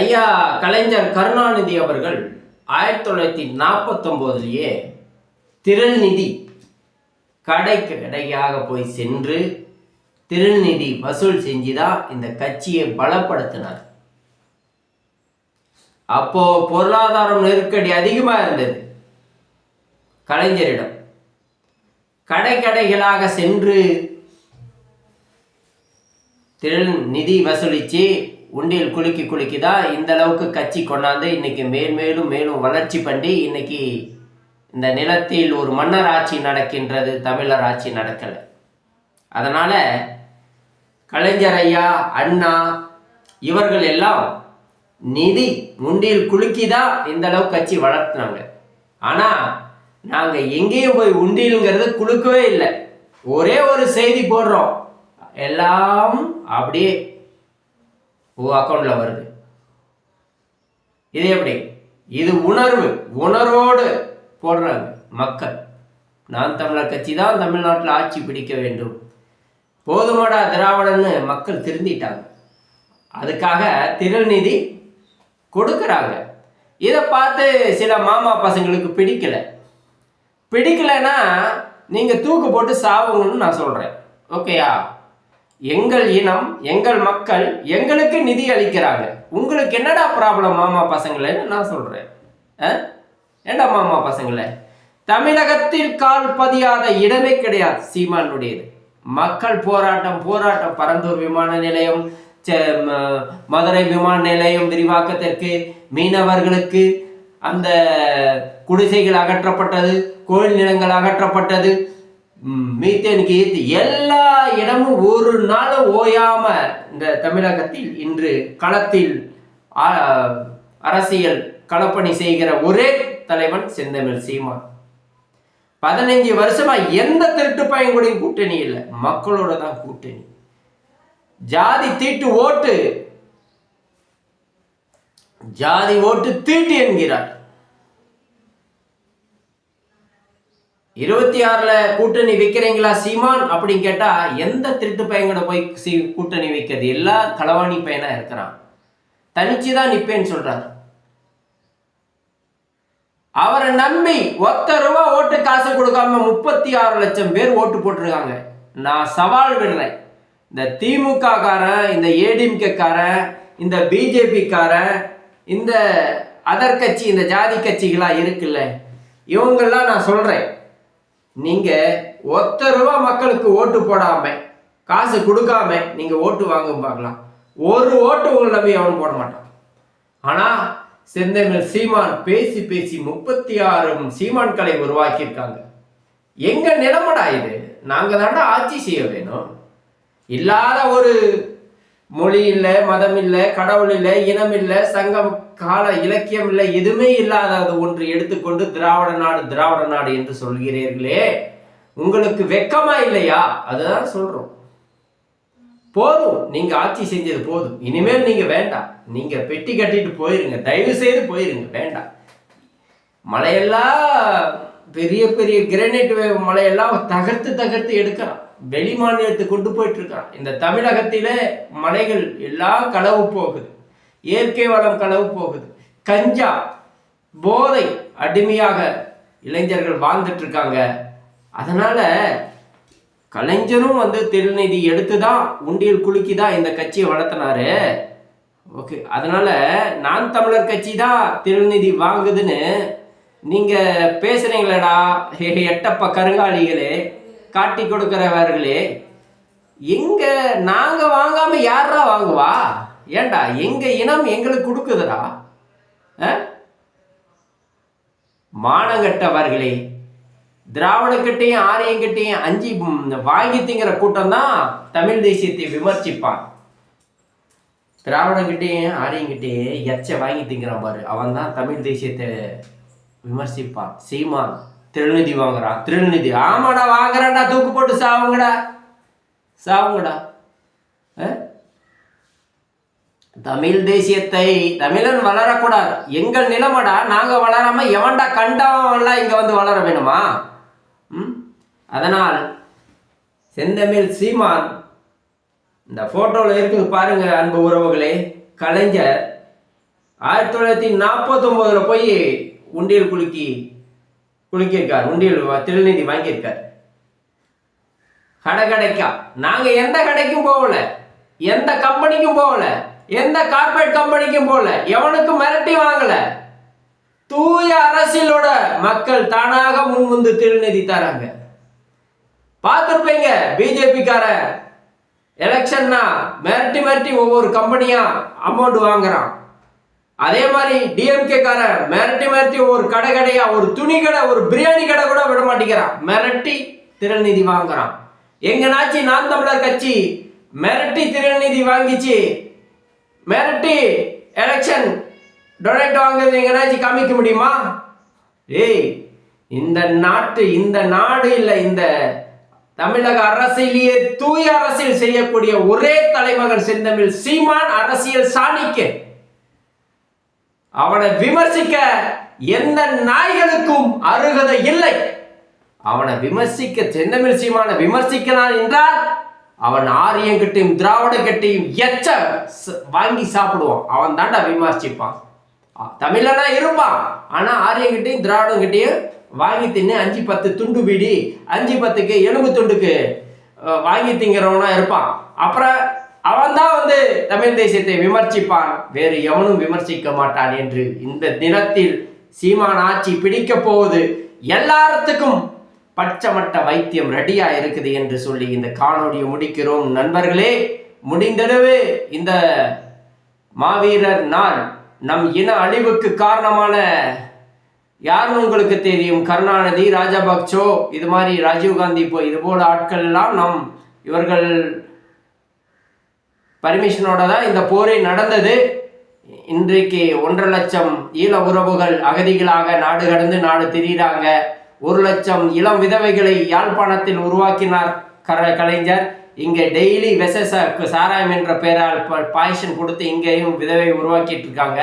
ஐயா கலைஞர் கருணாநிதி அவர்கள் ஆயிரத்தி தொள்ளாயிரத்தி நாற்பத்தொம்போதுலேயே திருநிதி கடைக்கு கடையாக போய் சென்று திருநிதி வசூல் செஞ்சு தான் இந்த கட்சியை பலப்படுத்தினார். அப்போ பொருளாதாரம் நெருக்கடி அதிகமாக இருந்தது. கலைஞரிடம் கடை கடைகளாக சென்று திரு நிதி வசூலித்து உண்டியல் குலுக்கி குலுக்கி தான் இந்த அளவுக்கு கட்சி கொண்டாந்து இன்னைக்கு மேன்மேலும் மேலும் வளர்ச்சி பண்ணி இன்னைக்கு இந்த நிலத்தில் ஒரு மன்னர் ஆட்சி நடக்கின்றது தமிழர் ஆட்சி நடக்கலை. அதனால் கலைஞர் ஐயா அண்ணா இவர்கள் எல்லாம் நிதி உண்டியில் குலுக்கி தான் இந்த அளவுக்கு கட்சி வளர்த்துனாங்க. ஆனால் நாங்கள் எங்கேயும் போய் உண்டியலுங்கிறது குலுக்கவே இல்லை. ஒரே ஒரு செய்தி போடுறோம். எல்லாம் அப்படியே ஓ அக்கௌண்ட்டில் வருது. இது எப்படி? இது உணர்வு. உணர்வோடு போடுறாங்க மக்கள். நான் தமிழர் கட்சி தான் தமிழ்நாட்டில் ஆட்சி பிடிக்க வேண்டும். போதுமடா திராவிடன்னு மக்கள் திருந்திட்டாங்க. அதுக்காக திருநிதி கொடுக்குறாங்க. இதை பார்த்து சில மாமா பசங்களுக்கு பிடிக்கல. பிடிக்கலைன்னா நீங்கள் தூக்கு போட்டு சாவுங்கன்னு நான் சொல்கிறேன் ஓகேயா? எங்கள் இனம் எங்கள் மக்கள் எங்களுக்கு நிதி அளிக்கிறாங்க. உங்களுக்கு என்னடா ப்ராப்ளம் மாமா பசங்களேன்னு நான் சொல்கிறேன் ஏண்டா மாமா பசங்களே? தமிழகத்தில் கால் பதியாத இடமே கிடையாது சீமானுடையது. மக்கள் போராட்டம் போராட்டம் பரந்தூர் விமான நிலையம் ம- மதுரை விமான நிலையம் விரிவாக்கத்திற்கு மீனவர்களுக்கு அந்த குடிசைகள் அகற்றப்பட்டது கோயில் நிலங்கள் அகற்றப்பட்டது மீத்தேனுக்கு ஈர்த்து எல்லா இடமும் ஒரு நாள் ஓயாம இந்த தமிழகத்தில் இன்று களத்தில் அரசியல் களப்பணி செய்கிற ஒரே தலைவன் செந்தமிழ் சீமான். பதினைஞ்சு வருஷமா எந்த திருட்டு பையன்கூடையும் கூட்டணி இல்லை. மக்களோட தான் கூட்டணி. ஜாதி தீட்டு ஓட்டு ஜாதி ஓட்டு தீட்டு என்கிறார். இருபத்தி ஆறுல கூட்டணி வைக்கிறீங்களா சீமான்? அப்படின்னு கேட்டா எந்த திருட்டு பையன்கூட போய் சீ கூட்டணி வைக்கிறது? எல்லா களவாணி பையனா இருக்கிறான். தனிச்சு தான் நிப்பேன்னு சொல்றாரு. அவரை நம்பி ஒத்த ரூபா ஓட்டு காசு கொடுக்காம முப்பத்தி ஆறு லட்சம் பேர் ஓட்டு போட்டிருக்காங்க. நான் சவால் விடுறேன். இந்த திமுக காரன் இந்த ஏடிஎம்கே காரன் இந்த பிஜேபி காரன் இந்த அதர் கட்சி இந்த ஜாதி கட்சிகளா இருக்குல்ல இவங்கெல்லாம் நான் சொல்றேன். நீங்க ஒத்த ரூபா மக்களுக்கு ஓட்டு போடாம காசு கொடுக்காம நீங்க ஓட்டு வாங்க பார்க்கலாம். ஒரு ஓட்டு உங்களை நம்பி அவன் போட மாட்டான். ஆனா செந்தமிழ் சீமான் பேசி பேசி முப்பத்தி ஆறு சீமான்களை உருவாக்கியிருக்காங்க. எங்க நிலமடா இது? நாங்க தாண்டா ஆட்சி செய்ய வேணும். இல்லாத ஒரு மொழி இல்லை மதம் இல்லை கடவுள் இல்லை இனம் இல்லை சங்கம் கால இலக்கியம் இல்லை எதுவுமே இல்லாத ஒன்று எடுத்துக்கொண்டு திராவிட நாடு திராவிட நாடு என்று சொல்கிறீர்களே. உங்களுக்கு வெக்கமா இல்லையா? அதுதான் சொல்றோம். போதும். நீங்க ஆட்சி செஞ்சது போதும். இனிமேல் நீங்க வேண்டாம். நீங்க பெட்டி கட்டிட்டு போயிருங்க. தயவு செய்து போயிருங்க. வேண்டாம். மழையெல்லாம் பெரிய பெரிய கிரானைட் மழையெல்லாம் தகர்த்து தகர்த்து எடுக்கிறான் வெளி மாநிலத்துக்கு கொண்டு போயிட்டு இருக்கான் இந்த தமிழகத்திலே மலைகள் எல்லாம் களவு போகுது. இயற்கை வளம் களவு போகுது. கஞ்சா போதை அடிமையாக இளைஞர்கள் வாழ்ந்துட்டு இருக்காங்க அதனால கலைஞரும் வந்து திருநிதி எடுத்து தான் உண்டியல் குலுக்கி தான் இந்த கட்சியை வளர்த்தினாரு. ஓகே அதனால நான் தமிழர் கட்சி தான் திருநிதி வாங்குதுன்னு நீங்க பேசுறீங்களடா எட்டப்ப கருங்காலிகளே. காட்டி கொடுக்கிறவர்களே எங்க நாங்க வாங்காம யாரா வாங்குவா? ஏன்டா எங்க இனம் எங்களுக்கு கொடுக்குதுடா? மானங்கட்டவர்களே திராவிடக்கிட்டையும் ஆரியங்கிட்டையும் அஞ்சு வாங்கி திங்கிற கூட்டம் தான் தமிழ் தேசியத்தை விமர்சிப்பான். திராவிடங்கிட்டையும் ஆரியங்கிட்டையும் எச்ச வாங்கி திங்கிறான் பாரு. அவன் தான் தமிழ் தேசியத்தை விமர்சிப்பான் சீமான் திருநிதி வாங்குறான் திருநிதி. ஆமாடா வாங்குறான்டா. தூக்கு போட்டு சாவுங்கடா. சாவுங்கடா. தமிழ் தேசியத்தை தமிழன் வளரக்கூடாது. எங்கள் நிலமடா நாங்கள் வளராம எவன்டா கண்டவன்லாம் இங்கே வந்து வளர வேணுமா? ம்? அதனால் செந்தமிழ் சீமான் இந்த ஃபோட்டோவில் இருக்குது பாருங்க அன்பு உறவுகளே கலைஞர் ஆயிரத்தி தொள்ளாயிரத்தி நாற்பத்தொம்போதில் போய் உண்டியல் குலுக்கி குலுக்கியிருக்கார். உண்டியல் திருநிதி வாங்கியிருக்கார். கடை கடைக்கா நாங்க எந்த கடைக்கும் போகல. எந்த கம்பெனிக்கும் போகல. எந்த கார்ப்பரேட் கம்பெனிக்கும் போகல. எவனுக்கும் மிரட்டி வாங்கல. தூய அரசியலோட மக்கள் தானாக முன்முந்து திருநிதி தராங்க. பார்த்துருப்பீங்க பிஜேபிக்கார எலெக்ஷன்னா மிரட்டி மிரட்டி ஒவ்வொரு கம்பெனியா அமௌண்ட் வாங்குறான். அதே மாதிரி டிஎம்கே கார மிரட்டி மிரட்டி ஒரு கடை கடையா ஒரு துணி கடை ஒரு பிரியாணி கடை கூட விட மாட்டேங்கிறான். மிரட்டி திறநிதி வாங்குறான். எங்கனாச்சு நான் தமிழர் கட்சி மிரட்டி திறநிதி வாங்கிச்சு மிரட்டி எலெக்ஷன் டொனேட் வாங்குறது எங்கனாச்சும் காமிக்க முடியுமா? ஏய் இந்த நாட்டு இந்த நாடு இல்லை இந்த தமிழக அரசியலேயே தூய அரசியல் செய்யக்கூடிய ஒரே தலைமகன் செந்தமிழ் சீமான் அரசியல் சாணிக்கு. அவனை விமர்சிக்க எந்த நாய்களுக்கும் அருகதை இல்லை. அவனை விமர்சிக்க சின்ன சீமான விமர்சிக்கிறான் என்றால் அவன் ஆரியங்கிட்டையும் திராவிட கட்டையும் எச்ச வாங்கி சாப்பிடுவான். அவன் தாண்டா விமர்சிப்பான். தமிழனா இருப்பான். ஆனா ஆரியங்கிட்டையும் திராவிடங்கிட்டையும் வாங்கி தின்னு அஞ்சு பத்து துண்டு பீடி அஞ்சு பத்துக்கு எலும்பு துண்டுக்கு வாங்கி திங்கிறவனா இருப்பான். அப்புறம் அவன் தான் வந்து தமிழ் தேசியத்தை விமர்சிப்பான். வேறு எவனும் விமர்சிக்க மாட்டான் என்று இந்த தினத்தில் சீமான் ஆட்சி பிடிக்க போவது எல்லாத்துக்கும் பச்சமட்ட வைத்தியம் ரெடியா இருக்குது என்று சொல்லி இந்த காணொலியை முடிக்கிறோம். நண்பர்களே முடிந்தளவு இந்த மாவீரர் நாள் நம் இன அழிவுக்கு காரணமான யாருன்னு உங்களுக்கு தெரியும்? கருணாநிதி ராஜபக்சோ இது மாதிரி ராஜீவ்காந்தி இப்போ இது போல ஆட்கள் எல்லாம் நம் இவர்கள் பர்மிஷனோட தான் இந்த போரே நடந்தது. இன்றைக்கு ஒன்றரை லட்சம் ஈழ உறவுகள் அகதிகளாக நாடு கடந்து நாடு திரியிறாங்க. ஒரு லட்சம் இளம் விதவைகளை யாழ்ப்பாணத்தில் உருவாக்கினார் கர கலைஞர். இங்கே டெய்லி விசேஷ சாராயம் என்ற பெயரால் பாய்ஷன் கொடுத்து இங்கேயும் விதவை உருவாக்கிட்டு இருக்காங்க.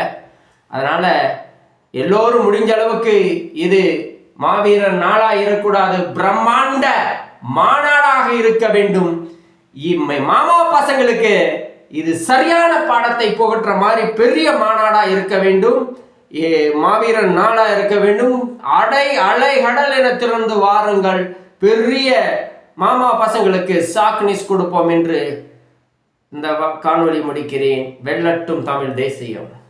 அதனால எல்லோரும் முடிஞ்ச அளவுக்கு இது மாவீரர் நாளாக இருக்கக்கூடாது. பிரம்மாண்ட மாநாடாக இருக்க வேண்டும். இம்மை மாமா பசங்களுக்கு இது சரியான பாடத்தை புகற்ற மாதிரி பெரிய மாநாடா இருக்க வேண்டும். ஏ, மாவீரன் நாளா இருக்க வேண்டும். அடை அலை கடல் என திறந்து வாருங்கள். பெரிய மாமா பசங்களுக்கு சாக்னிஸ் கொடுப்போம் என்று இந்த வ- காணொளி முடிக்கிறேன். வெள்ளட்டும் தமிழ் தேசியம்.